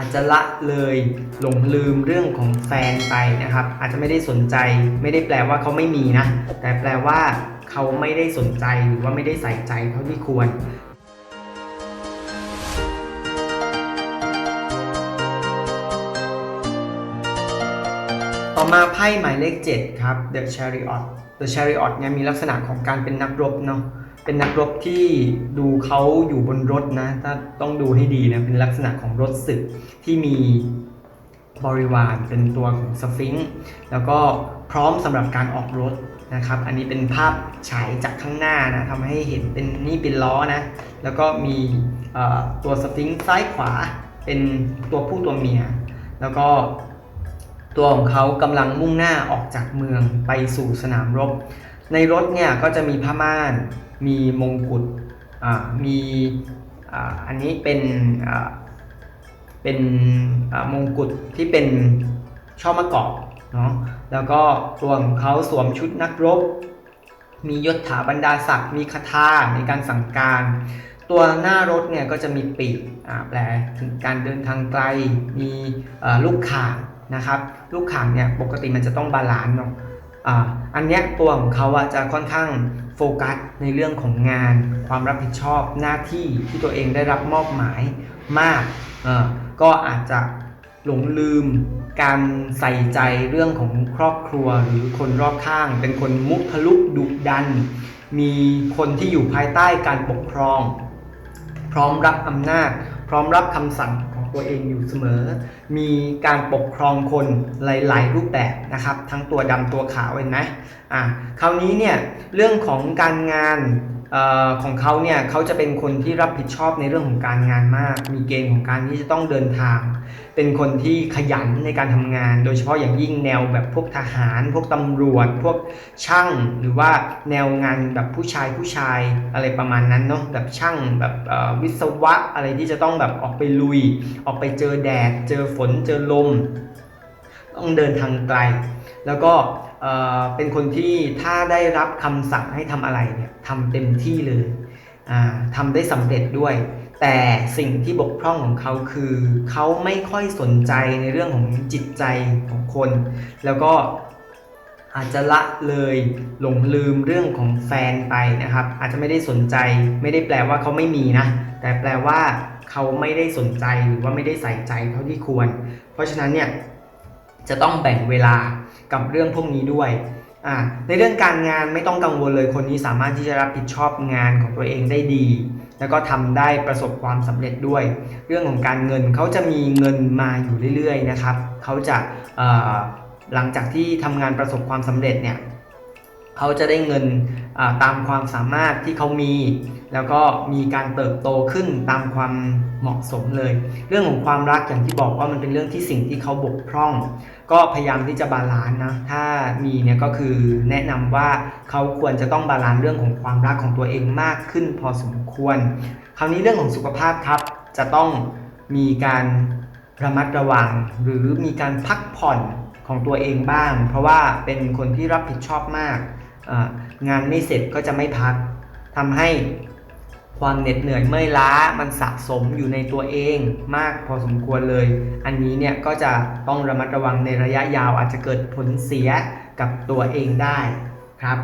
อาจจะละเลยหลงลืมเรื่องของแฟนไปนะครับ อาจจะไม่ได้สนใจ ไม่ได้แปลว่าเขาไม่มีนะ แต่แปลว่าเขาไม่ได้สนใจหรือว่าไม่ได้ใส่ใจเท่าที่ควรต่อมาไพ่หมายเลข 7 ครับ The Chariot The Chariot เนี่ยมีลักษณะของการเป็นนักรบเนาะ เป็นนักรบที่ดูเขาอยู่บนรถนะถ้าต้องดูให้ดีนะเป็นลักษณะของรถศึกที่มีบริวารเป็นตัวของสฟิงค์แล้วก็พร้อมสำหรับการออกรถนะครับ อันนี้เป็นภาพฉายจากข้างหน้านะทำให้เห็นเป็นนี่เป็นล้อนะแล้วก็มีตัวสฟิงค์ซ้ายขวาเป็นตัวผู้ตัวเมีย แล้วก็ตัวของเขากำลังมุ่งหน้าออกจากเมืองไปสู่สนามรบ ในรถเนี่ยก็จะมีผ้าม่าน มีมงกุฎอ่ามีอ่าอันนี้เป็นอ่าเป็นอ่ามงกุฎที่เป็นช่อมะกอกเนาะแล้วก็ตัวของเขาสวมชุดนักรบ มียศถาบรรดาศักดิ์มีคาถาในการสั่งการ ตัวหน้ารถเนี่ยก็จะมีปีกอ่าแปลถึงการเดินทางไกล มีอ่อลูกข่างนะครับ ลูกข่างเนี่ยปกติมันจะต้องบาลานซ์เนาะ อันนี้ตัวของเขาอะจะค่อนข้างโฟกัสในเรื่องของงาน ความรับผิดชอบหน้าที่ที่ตัวเองได้รับมอบหมายมาก ก็อาจจะหลงลืมการใส่ใจเรื่องของครอบครัวหรือคนรอบข้าง เป็นคนมุทะลุดุดัน มีคนที่อยู่ภายใต้การปกครอง พร้อมรับอำนาจ พร้อมรับคำสั่ง ตัวเองอยู่เสมอ มีการปกครองคนหลาย ๆ รูปแบบนะครับ ทั้งตัวดำตัวขาวเห็นไหมอะคราวนี้เนี่ยเรื่องของการงาน ออของเขาเนี่ยเขาจะเป็นคนที่รับผิดชอบในเรื่องของการงานมาก มีเกณฑ์ของการที่จะต้องเดินทาง เป็นคนที่ขยันในการทำงาน โดยเฉพาะอย่างยิ่งแนวแบบพวกทหาร พวกตำรวจ พวกช่างหรือว่าแนวงานแบบผู้ชายผู้ชายอะไรประมาณนั้นเนาะแบบช่างแบบวิศวะอะไรที่จะต้องแบบออกไปลุย ออกไปเจอแดด เจอฝนเจอลม ต้องเดินทางไกล แล้วก็ เป็นคนที่ถ้าได้รับคำสั่งให้ทำอะไรเนี่ยทำเต็มที่เลยอ่าทำได้สำเร็จด้วย แต่สิ่งที่บกพร่องของเขาคือเขาไม่ค่อยสนใจในเรื่องของจิตใจของคน แล้วก็อาจจะละเลยหลงลืมเรื่องของแฟนไปนะครับ อาจจะไม่ได้สนใจไม่ได้แปลว่าเขาไม่มีนะ แต่แปลว่าเขาไม่ได้สนใจหรือว่าไม่ได้ใส่ใจเท่าที่ควร เพราะฉะนั้นเนี่ย จะต้องแบ่งเวลากับเรื่องพวกนี้ด้วยในเรื่องการงานไม่ต้องกังวลเลยคนนี้สามารถที่จะรับผิดชอบงานของตัวเองได้ดี แล้วก็ทำได้ประสบความสำเร็จด้วย เรื่องของการเงินเขาจะมีเงินมาอยู่เรื่อยๆนะครับเขาจะหลังจากที่ทำงานประสบความสำเร็จเนี่ย เขาจะได้เงินตามความสามารถที่เขามี แล้วก็มีการเติบโตขึ้นตามความเหมาะสมเลย เรื่องของความรักอย่างที่บอกว่ามันเป็นเรื่องที่สิ่งที่เขาบกพร่อง ก็พยายามที่จะบาลานซ์นะถ้ามีเนี่ยก็คือแนะนำว่าเขาควรจะต้องบาลานซ์เรื่องของความรักของตัวเองมากขึ้นพอสมควร คราวนี้เรื่องของสุขภาพครับ จะต้องมีการระมัดระวังหรือมีการพักผ่อนของตัวเองบ้าง เพราะว่าเป็นคนที่รับผิดชอบมาก งานไม่เสร็จก็จะไม่พักทำให้ความเหน็ดเหนื่อยเมื่อยล้ามันสะสมอยู่ในตัวเองมากพอสมควรเลย อันนี้เนี่ยก็จะต้องระมัดระวังในระยะยาวอาจจะเกิดผลเสียกับตัวเองได้ครับ